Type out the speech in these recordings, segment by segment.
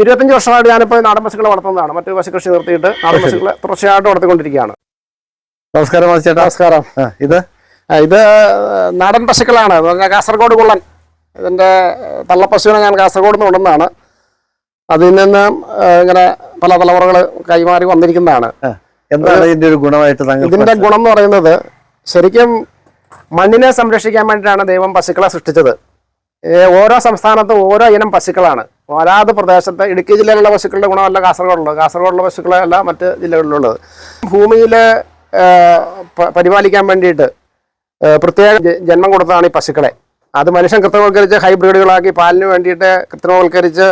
ഇരുപത്തഞ്ച് വർഷമായിട്ട് ഞാനിപ്പോൾ നാടൻ പശുക്കളെ വളർത്തുന്നതാണ്. മറ്റു പശുകൃഷി നിർത്തിയിട്ട് നാടൻ പശുക്കളെ തുടർച്ചയായിട്ട് വളർത്തിക്കൊണ്ടിരിക്കുകയാണ്. നമസ്കാരം മാസ് ചേട്ടാ നമസ്കാരം ഇത്? ഇത് നാടൻ പശുക്കളാണ്. കാസർഗോഡ് കുള്ളൻ. ഇതിന്റെ തള്ളപ്പശുവിനെ ഞാൻ കാസർഗോഡ് നിന്ന് കൊണ്ടുവന്നതാണ്. അതിൽ നിന്ന് ഇങ്ങനെ പല തലമുറകൾ കൈമാറി വന്നിരിക്കുന്നതാണ്. എന്താണ് ഇതിന്റെ ഒരു ഗുണമായിട്ട് ഇതിന്റെ ഗുണം എന്ന് പറയുന്നത് ശരിക്കും മണ്ണിനെ സംരക്ഷിക്കാൻ വേണ്ടിയിട്ടാണ് ദൈവം പശുക്കളെ സൃഷ്ടിച്ചത്. ഓരോ സംസ്ഥാനത്തും ഓരോ ഇനം പശുക്കളാണ്. ഒരാത് പ്രദേശത്തെ ഇടുക്കി ജില്ലയിലുള്ള പശുക്കളുടെ ഗുണമല്ല കാസർഗോഡുള്ളത്. കാസർഗോഡുള്ള പശുക്കളല്ല മറ്റ് ജില്ലകളിലുള്ളത്. ഭൂമിയിലെ പരിപാലിക്കാൻ വേണ്ടിയിട്ട് പ്രത്യേക ജന്മം കൊടുത്തതാണ് ഈ പശുക്കളെ. അത് മനുഷ്യൻ കൃത്രിമവൽക്കരിച്ച് ഹൈബ്രിഡുകളാക്കി പാലിന് വേണ്ടിയിട്ട് കൃത്രിമവൽക്കരിച്ച്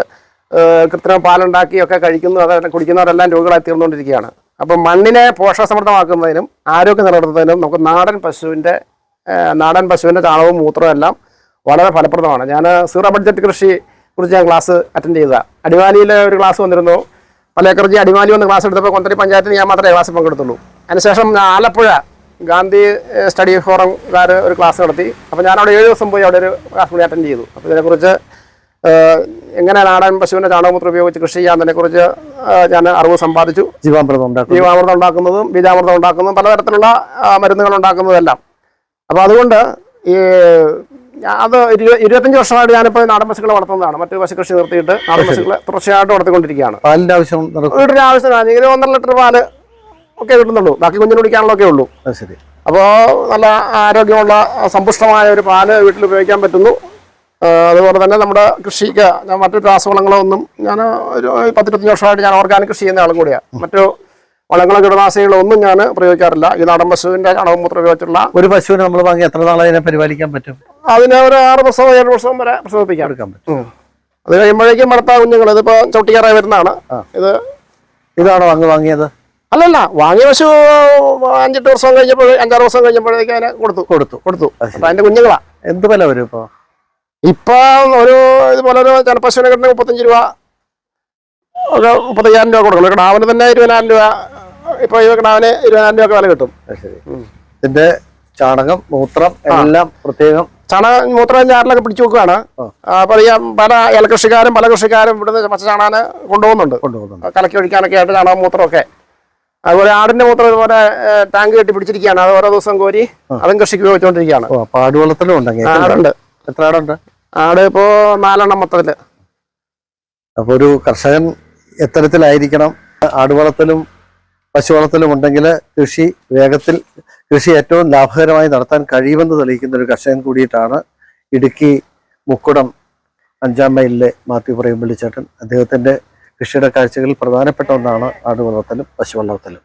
കൃത്രിമ പാലുണ്ടാക്കി ഒക്കെ കഴിക്കുന്നു അത് കുടിക്കുന്നവരെല്ലാം രോഗികളായി തീർന്നുകൊണ്ടിരിക്കുകയാണ്. അപ്പം മണ്ണിനെ പോഷകസമൃദ്ധമാക്കുന്നതിനും ആരോഗ്യം നിലനിർത്തുന്നതിനും നമുക്ക് നാടൻ പശുവിന്റെ നാടൻ പശുവിന്റെ ചാണകവും മൂത്രവും എല്ലാം വളരെ ഫലപ്രദമാണ്. ഞാൻ സീറോ ബഡ്ജറ്റ് കൃഷി കുറിച്ച് ഞാൻ ക്ലാസ് അറ്റൻഡ് ചെയ്തതാണ് അടിമാലിയിൽ ഒരു ക്ലാസ് വന്നിരുന്നു. പലേക്കർജി അടിമാലി വന്ന് ക്ലാസ് എടുത്തപ്പോൾ കൊന്തരി പഞ്ചായത്തിന് ഞാൻ മാത്രമേ ക്ലാസ് പങ്കെടുത്തുള്ളൂ. അതിനുശേഷം ഞാൻ ആലപ്പുഴ ഗാന്ധി സ്റ്റഡി ഫോറംകാർ ഒരു ക്ലാസ് നടത്തി. അപ്പോൾ ഞാൻ അവിടെ ഏഴ് ദിവസം പോയി അവിടെ ഒരു ക്ലാസ് കൂടി അറ്റൻഡ് ചെയ്തു. അപ്പോൾ ഇതിനെക്കുറിച്ച് എങ്ങനെ നാടൻ പശുവിന്റെ ചാണകമൂത്രം ഉപയോഗിച്ച് കൃഷി ചെയ്യാമെന്നതിനെക്കുറിച്ച് ഞാൻ അറിവ് സമ്പാദിച്ചു. ജീവാമൃതം ഉണ്ടാക്കും ജീവാമൃതം ഉണ്ടാക്കുന്നതും ബീജാമൃതം ഉണ്ടാക്കുന്നതും പലതരത്തിലുള്ള മരുന്നുകൾ ഉണ്ടാക്കുന്നതെല്ലാം. അപ്പോൾ അതുകൊണ്ട് ഈ അത് ഇരു ഇരുപത്തഞ്ച് വർഷമായിട്ട് ഞാനിപ്പോൾ നാടൻ പശുക്കളെ വളർത്തുന്നതാണ്. മറ്റു പശുകൃഷി നിർത്തിയിട്ട് നാടൻ പശുക്കളെ തുടർച്ചയായിട്ട് വളർത്തിക്കൊണ്ടിരിക്കുകയാണ് പാലിന്റെ ആവശ്യം വീട്ടിന് ആവശ്യമാണ് ഇങ്ങനെ ഒന്നര ലിറ്റർ പാൽ ഒക്കെ കിട്ടുന്നുള്ളൂ. ബാക്കി കുഞ്ഞിന് കുടിക്കാനുള്ളൊക്കെ ഉള്ളൂ. ശരി. അപ്പോൾ നല്ല ആരോഗ്യമുള്ള സമ്പുഷ്ടമായ ഒരു പാൽ വീട്ടിൽ ഉപയോഗിക്കാൻ പറ്റുന്നു. അതുപോലെ തന്നെ നമ്മുടെ കൃഷിക്ക് ഞാൻ മറ്റു രാസവളങ്ങളോ ഒന്നും ഞാൻ ഒരു പത്തിരുപത്തഞ്ച് വർഷമായിട്ട് ഞാൻ ഓർഗാനിക് കൃഷി ചെയ്യുന്ന ആളും കൂടിയാണ് മറ്റു വളങ്ങളോ കീടനാശികളോ ഒന്നും ഞാൻ പ്രയോഗിക്കാറില്ല. ഈ നാടൻ പശുവിന്റെ ചാണകമൂത്രം ഉപയോഗിച്ചുള്ള ഒരു പശുവിനെ നമ്മൾ വാങ്ങി എത്ര നാളെ അതിനെ പരിപാലിക്കാൻ പറ്റും? അതിന് ഒരു ആറ് ദിവസം ഏഴ് വർഷം വരെ പ്രസവിപ്പിക്കാം എടുക്കാൻ പറ്റും. അത് കഴിയുമ്പോഴേക്കും മടത്താ കുഞ്ഞുങ്ങൾ ഇതിപ്പോ ചവിട്ടിക്കാറായി വരുന്നതാണ്. ഇത് ഇതാണോ അങ്ങ് വാങ്ങിയത്? അല്ലല്ല വാങ്ങിയ പശു അഞ്ചെട്ട് വർഷം കഴിഞ്ഞപ്പോൾ അഞ്ചാറ് വർഷം കഴിഞ്ഞപ്പോഴേക്കും അതിനെ കൊടുത്തു. കൊടുത്തു കൊടുത്തു. അപ്പൊ അതിന്റെ കുഞ്ഞുങ്ങളാ. എന്ത് വില വരും ഇപ്പൊ? ഇപ്പൊ ഒരു ഇതുപോലെ ഒരു ചെനപ്പശുവിനെ കിട്ടുന്ന മുപ്പത്തഞ്ച് രൂപ ഒക്കെ മുപ്പത്തയ്യായിരം രൂപ കൊടുക്കണം. കിടാവിന് തന്നെ ഇരുപതിനായിരം രൂപ ഇപ്പൊ ഈ കിടാവിന് ഇരുപതിനായിരം രൂപ ഒക്കെ വില കിട്ടും. ശരി. ഇതിന്റെ ചാണകം മൂത്രം എല്ലാം പ്രത്യേകം ചാണക മൂത്രം ചാറിലൊക്കെ പിടിച്ചു വെക്കുകയാണ്. അപ്പൊ ഈ പല ഏലകൃഷിക്കാരും പല കൃഷിക്കാരും ഇവിടുന്ന് പച്ച ചാണാന് കൊണ്ടുപോകുന്നുണ്ട്. കലക്കി ഒഴിക്കാനൊക്കെ ആയിട്ട് ചാണകം മൂത്രമൊക്കെ. അതുപോലെ ആടിന്റെ മൂത്രം ഇതുപോലെ ടാങ്ക് കെട്ടി പിടിച്ചിരിക്കുകയാണ്. അത് ഓരോ ദിവസം കോരി അതും കൃഷിക്ക് ഉപയോഗിച്ചുകൊണ്ടിരിക്കുകയാണ്. ആടുവളത്തിലും ഉണ്ടെങ്കിൽ ആടുണ്ട്. എത്ര ആടുണ്ട്? ആട് ഇപ്പോ നാലെണ്ണം മൊത്തത്തിൽ. അപ്പൊ ഒരു കർഷകൻ എത്തരത്തിലായിരിക്കണം. ആടുവളത്തിലും പശുവളത്തിലും ഉണ്ടെങ്കിൽ കൃഷി വേഗത്തിൽ കൃഷി ഏറ്റവും ലാഭകരമായി നടത്താൻ കഴിയുമെന്ന് തെളിയിക്കുന്ന ഒരു കർഷകൻ കൂടിയിട്ടാണ് ഇടുക്കി മുക്കുടം അഞ്ചാം മൈലിലെ മാത്യു പറയും വിളിച്ചേട്ടൻ അദ്ദേഹത്തിന്റെ കൃഷിയുടെ കാഴ്ചകളിൽ പ്രധാനപ്പെട്ട ഒന്നാണ് ആടുവളർത്തലും പശുവളർത്തലും